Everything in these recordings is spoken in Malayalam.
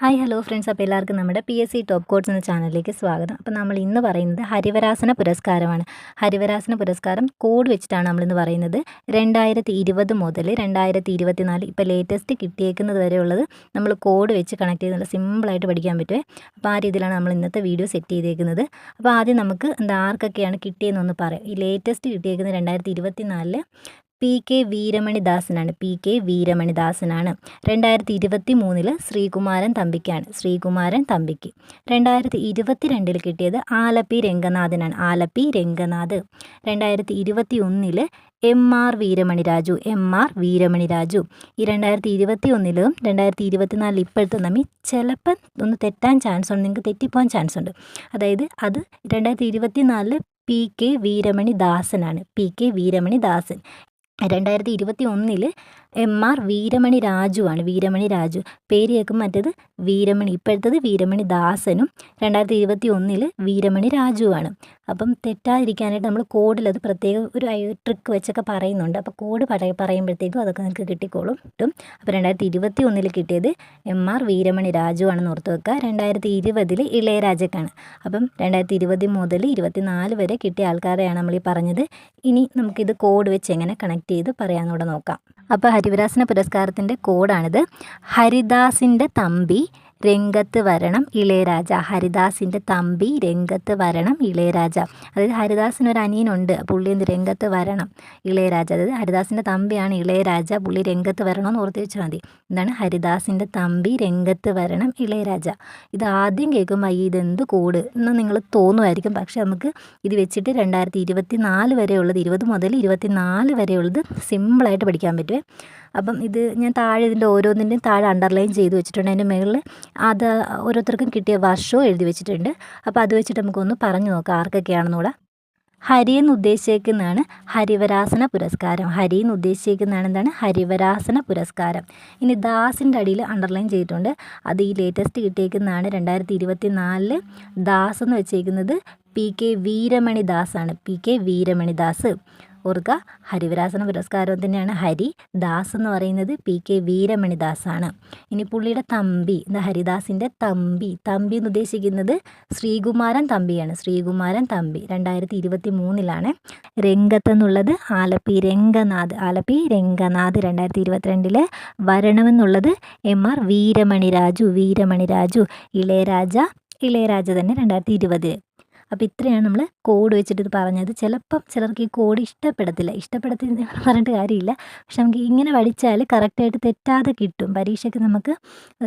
ഹായ് ഹലോ ഫ്രണ്ട്സ് അപ്പോൾ എല്ലാവർക്കും നമ്മുടെ P S C top codes എന്ന ചാനലിലേക്ക് സ്വാഗതം. അപ്പോൾ നമ്മൾ ഇന്ന് പറയുന്നത് ഹരിവരാസന പുരസ്കാരമാണ്. ഹരിവരാസന പുരസ്കാരം കോഡ് വെച്ചിട്ടാണ് നമ്മളിന്ന് പറയുന്നത്. രണ്ടായിരത്തി ഇരുപത് മുതൽ രണ്ടായിരത്തി ഇരുപത്തി നാല് ഇപ്പോൾ ലേറ്റസ്റ്റ് കിട്ടിയേക്കുന്നത് വരെയുള്ളത് നമ്മൾ കോഡ് വെച്ച് കണക്ട് ചെയ്ത് നല്ല സിമ്പിളായിട്ട് പഠിക്കാൻ പറ്റുമേ അപ്പോൾ ആ രീതിയിലാണ് നമ്മൾ ഇന്നത്തെ വീഡിയോ സെറ്റ് ചെയ്തേക്കുന്നത്. അപ്പോൾ ആദ്യം നമുക്ക് എന്താ ആർക്കൊക്കെയാണ് കിട്ടിയതെന്നൊന്ന് പറയാം. ഈ ലേറ്റസ്റ്റ് കിട്ടിയേക്കുന്നത് രണ്ടായിരത്തി ഇരുപത്തി നാലിൽ പി കെ വീരമണിദാസനാണ്. പി കെ വീരമണിദാസനാണ്. രണ്ടായിരത്തി ഇരുപത്തി മൂന്നിൽ ശ്രീകുമാരൻ തമ്പിക്കാണ്. ശ്രീകുമാരൻ തമ്പിക്ക്. രണ്ടായിരത്തി ഇരുപത്തി രണ്ടിൽ കിട്ടിയത് ആലപ്പി രംഗനാഥനാണ്. ആലപ്പി രംഗനാഥ്. രണ്ടായിരത്തി ഇരുപത്തി ഒന്നിൽ M R Veeramani Raju M R Veeramani Raju ഈ രണ്ടായിരത്തി ഇരുപത്തി ഒന്നിലും രണ്ടായിരത്തി ഇരുപത്തിനാലിൽ ഇപ്പോഴത്തെ തമ്മിൽ ചിലപ്പം ഒന്ന് തെറ്റാൻ ചാൻസ് ഉണ്ട്. നിങ്ങൾക്ക് തെറ്റിപ്പോകാൻ ചാൻസ് ഉണ്ട്. അതായത് അത് രണ്ടായിരത്തി ഇരുപത്തി നാലിൽ പി കെ വീരമണി ദാസനാണ് പി കെ വീരമണി ദാസൻ രണ്ടായിരത്തി ഇരുപത്തി ഒന്നിൽ എം ആർ വീരമണി രാജുവാണ് വീരമണി രാജു. പേര് കേൾക്കും മറ്റേത് വീരമണി. ഇപ്പോഴത്തത് വീരമണി ദാസനും രണ്ടായിരത്തി ഇരുപത്തി ഒന്നിൽ വീരമണി രാജുവാണ് അപ്പം തെറ്റാതിരിക്കാനായിട്ട് നമ്മൾ കോഡിൽ അത് പ്രത്യേക ഒരു ട്രിക്ക് വെച്ചൊക്കെ പറയുന്നുണ്ട്. അപ്പോൾ കോഡ് പറ പറയുമ്പോഴത്തേക്കും അതൊക്കെ നിങ്ങൾക്ക് കിട്ടിക്കോളും. കിട്ടും അപ്പോൾ രണ്ടായിരത്തി ഇരുപത്തി ഒന്നിൽ കിട്ടിയത് എം ആർ വീരമണി രാജു ആണെന്ന് ഓർത്ത് വെക്കുക. രണ്ടായിരത്തി ഇരുപതിൽ ഇളയരാജക്കാണ്. അപ്പം രണ്ടായിരത്തി ഇരുപത് മുതൽ ഇരുപത്തി നാല് വരെ കിട്ടിയ ആൾക്കാരെയാണ് നമ്മൾ ഈ പറഞ്ഞത്. ഇനി നമുക്കിത് കോഡ് വെച്ച് എങ്ങനെ കണക്ട് ചെയ്ത് പറയാമെന്നൂടെ നോക്കാം. അപ്പോൾ ഹരിവരാസന പുരസ്കാരത്തിന്റെ കോഡാണിത്. ഹരിദാസിന്റെ തമ്പി രംഗത്ത് വരണം ഇളയരാജ. ഹരിദാസിന്റെ തമ്പി രംഗത്ത് വരണം ഇളയരാജ. അതായത് ഹരിദാസിന് ഒരു അനിയനുണ്ട് പുള്ളി എന്ത് രംഗത്ത് വരണം ഇളയരാജ. അതായത് ഹരിദാസിന്റെ തമ്പിയാണ് ഇളയരാജ പുള്ളി രംഗത്ത് വരണം എന്ന് ഓർത്ത് വെച്ചാൽ മതി. എന്താണ്? ഹരിദാസിന്റെ തമ്പി രംഗത്ത് വരണം ഇളയരാജ. ഇത് ആദ്യം കേൾക്കുമ്പോൾ ഈ ഇതെന്ത് കൂട് എന്ന് നിങ്ങൾ തോന്നുമായിരിക്കും. പക്ഷെ നമുക്ക് ഇത് വെച്ചിട്ട് രണ്ടായിരത്തി ഇരുപത്തി നാല് വരെയുള്ളത് ഇരുപത് മുതൽ ഇരുപത്തി നാല് വരെയുള്ളത് സിമ്പിളായിട്ട് പഠിക്കാൻ പറ്റുമേ അപ്പം ഇത് ഞാൻ താഴെ ഇതിന്റെ ഓരോന്നിന്റെയും താഴെ അണ്ടർലൈൻ ചെയ്ത് വെച്ചിട്ടുണ്ട്. അതിന്റെ മുകളിൽ അത് ഓരോരുത്തർക്കും കിട്ടിയ വർഷവും എഴുതി വെച്ചിട്ടുണ്ട്. അപ്പോൾ അത് വെച്ചിട്ട് നമുക്കൊന്ന് പറഞ്ഞു നോക്കാം ആർക്കൊക്കെയാണെന്നുകൂടെ ഹരി എന്ന് ഉദ്ദേശിക്കുന്നതാണ് ഹരിവരാസന പുരസ്കാരം. ഹരി എന്ന് ഉദ്ദേശിക്കുന്നതാണ് എന്താണ്? ഹരിവരാസന പുരസ്കാരം. ഇനി ദാസിന്റെ അടിയിൽ അണ്ടർലൈൻ ചെയ്തിട്ടുണ്ട്. അത് ഈ ലേറ്റസ്റ്റ് കിട്ടിയേക്കുന്നതാണ് രണ്ടായിരത്തി ഇരുപത്തി നാലിൽ ദാസ് എന്ന് വെച്ചേക്കുന്നത് പി കെ വീരമണി ദാസാണ് പി കെ വീരമണി ദാസ് ഓർക്കുക. ഹരിവരാസന പുരസ്കാരം തന്നെയാണ്. ഹരി ദാസ് എന്ന് പറയുന്നത് പി കെ വീരമണിദാസാണ്. ഇനി പുള്ളിയുടെ തമ്പി ഹരിദാസിന്റെ തമ്പി. തമ്പി എന്ന് ഉദ്ദേശിക്കുന്നത് ശ്രീകുമാരൻ തമ്പിയാണ്. ശ്രീകുമാരൻ തമ്പി രണ്ടായിരത്തി ഇരുപത്തി മൂന്നിലാണ് രംഗത്ത് എന്നുള്ളത് ആലപ്പി രംഗനാഥ്. ആലപ്പി രംഗനാഥ് രണ്ടായിരത്തി ഇരുപത്തിരണ്ടിൽ വരണമെന്നുള്ളത് എം ആർ വീരമണി രാജു വീരമണി രാജു ഇളയരാജ. ഇളയരാജ തന്നെ രണ്ടായിരത്തി ഇരുപതിൽ അപ്പോൾ ഇത്രയാണ് നമ്മൾ കോഡ് വെച്ചിട്ട് ഇത് പറഞ്ഞത്. ചിലപ്പം ചിലർക്ക് ഈ കോഡ് ഇഷ്ടപ്പെടത്തില്ല. ഇഷ്ടപ്പെടത്തില്ല പറഞ്ഞിട്ട് കാര്യമില്ല. പക്ഷെ നമുക്ക് ഇങ്ങനെ പഠിച്ചാൽ കറക്റ്റായിട്ട് തെറ്റാതെ കിട്ടും. പരീക്ഷയ്ക്ക് നമുക്ക്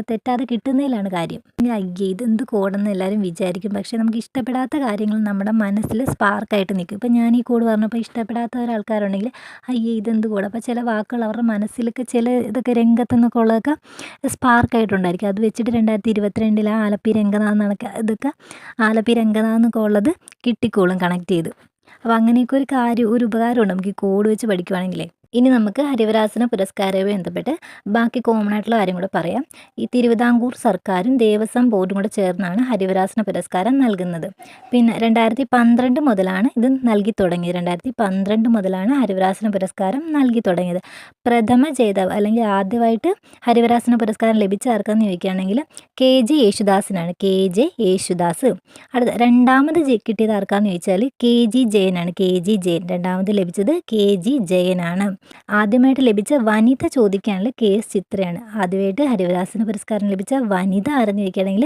തെറ്റാതെ കിട്ടുന്നതിലാണ് കാര്യം. അയ്യേ ഇതെന്ത് കോഡെന്ന് എല്ലാവരും വിചാരിക്കും. പക്ഷേ നമുക്ക് ഇഷ്ടപ്പെടാത്ത കാര്യങ്ങൾ നമ്മുടെ മനസ്സിൽ സ്പാർക്കായിട്ട് നിൽക്കും. ഇപ്പം ഞാൻ ഈ കോഡ് പറഞ്ഞപ്പോൾ ഇഷ്ടപ്പെടാത്ത ഒരാൾക്കാരുണ്ടെങ്കിൽ അയ്യേ ഇതെന്ത് കോഡ് അപ്പോൾ ചില വാക്കുകൾ അവരുടെ മനസ്സിലൊക്കെ ചില ഇതൊക്കെ രംഗത്തെന്നൊക്കെ ഉള്ളതൊക്കെ സ്പാർക്കായിട്ടുണ്ടായിരിക്കും അത് വെച്ചിട്ട് രണ്ടായിരത്തി ഇരുപത്തിരണ്ടിൽ ആലപ്പി രംഗനാഥ് നടക്കുക ഇതൊക്കെ ആലപ്പി രംഗനാഥ് എന്നൊക്കെ ഉള്ളത് കിട്ടിക്കോളും കണക്ട് ചെയ്ത്. അപ്പോൾ അങ്ങനെയൊക്കെ ഒരു കാര്യം ഒരു ഉപകാരമുണ്ട്. നമുക്ക് ഈ കോഡ് വെച്ച് പഠിക്കുവാണെങ്കിലേ. ഇനി നമുക്ക് ഹരിവരാസന പുരസ്കാരവുമായി ബന്ധപ്പെട്ട് ബാക്കി കോമൺ ആയിട്ടുള്ള കാര്യം കൂടെ പറയാം. ഈ തിരുവിതാംകൂർ സർക്കാരും ദേവസ്വം ബോർഡും കൂടെ ചേർന്നാണ് ഹരിവരാസന പുരസ്കാരം നൽകുന്നത്. പിന്നെ രണ്ടായിരത്തി പന്ത്രണ്ട് മുതലാണ് ഇത് നൽകി തുടങ്ങിയത്. രണ്ടായിരത്തി പന്ത്രണ്ട് മുതലാണ് ഹരിവരാസന പുരസ്കാരം നൽകി തുടങ്ങിയത്. പ്രഥമ ജേതാവ് അല്ലെങ്കിൽ ആദ്യമായിട്ട് ഹരിവരാസന പുരസ്കാരം ലഭിച്ച ആർക്കാന്ന് ചോദിക്കുകയാണെങ്കിൽ K J യേശുദാസിനാണ്. K J Yesudas. അടുത്ത രണ്ടാമത് കിട്ടിയത് ആർക്കാന്ന് ചോദിച്ചാൽ K G ജയനാണ്. K G Jayan. രണ്ടാമത് ലഭിച്ചത് കെ ജി ജയനാണ്. ആദ്യമായിട്ട് ലഭിച്ച വനിത ചോദിക്കുകയാണെങ്കിൽ കെ എസ് ചിത്രയാണ്. ആദ്യമായിട്ട് ഹരിവദാസിന് പുരസ്കാരം ലഭിച്ച വനിത അറിഞ്ഞിരിക്കുകയാണെങ്കിൽ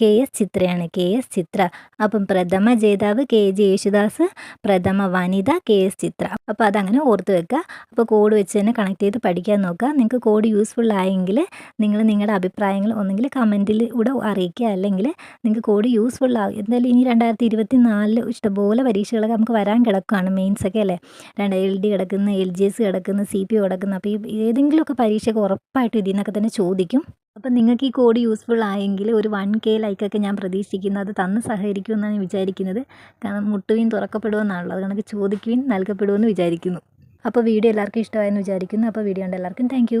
K S ചിത്രയാണ്. K S Chithra. അപ്പം പ്രഥമ ജേതാവ് കെ ജെ യേശുദാസ് പ്രഥമ വനിത കെ എസ് ചിത്ര. അപ്പം അതങ്ങനെ ഓർത്ത് വെക്കുക. അപ്പോൾ കോഡ് വെച്ച് തന്നെ കണക്ട് ചെയ്ത് പഠിക്കാൻ നോക്കുക. നിങ്ങൾക്ക് കോഡ് യൂസ്ഫുൾ ആയെങ്കിൽ നിങ്ങൾ നിങ്ങളുടെ അഭിപ്രായങ്ങൾ ഒന്നെങ്കിൽ കമന്റിലൂടെ അറിയിക്കുക. അല്ലെങ്കിൽ നിങ്ങൾക്ക് കോഡ് യൂസ്ഫുൾ ആകും എന്തായാലും ഇനി രണ്ടായിരത്തി ഇരുപത്തി നാലിൽ ഇഷ്ടംപോലെ പരീക്ഷകളൊക്കെ നമുക്ക് വരാൻ കിടക്കുകയാണ് മെയിൻസൊക്കെ അല്ലേ? രണ്ട് എൽ ഡി കിടക്കുന്ന എൽ ജി എസ് കിടക്കുന്ന സി പി കിടക്കുന്ന. അപ്പോൾ ഈ ഏതെങ്കിലുമൊക്കെ പരീക്ഷയ്ക്ക് ഉറപ്പായിട്ടും ഇതിൽ നിന്നൊക്കെ തന്നെ ചോദിക്കും. അപ്പം നിങ്ങൾക്ക് ഈ കോഡ് യൂസ്ഫുൾ ആയെങ്കിൽ ഒരു വൺ കെ ലൈക്കൊക്കെ ഞാൻ പ്രതീക്ഷിക്കുന്നു. അത് തന്ന് സഹകരിക്കുമെന്നാണ് വിചാരിക്കുന്നത്. കാരണം മുട്ടുവീൻ തുറക്കപ്പെടുമെന്നാണല്ലോ അത് കണക്ക് ചോദിക്കുകയും നൽകപ്പെടുമെന്ന് വിചാരിക്കുന്നു. അപ്പോൾ വീഡിയോ എല്ലാവർക്കും ഇഷ്ടമായെന്ന് വിചാരിക്കുന്നു. അപ്പോൾ വീഡിയോ കണ്ട എല്ലാവർക്കും താങ്ക്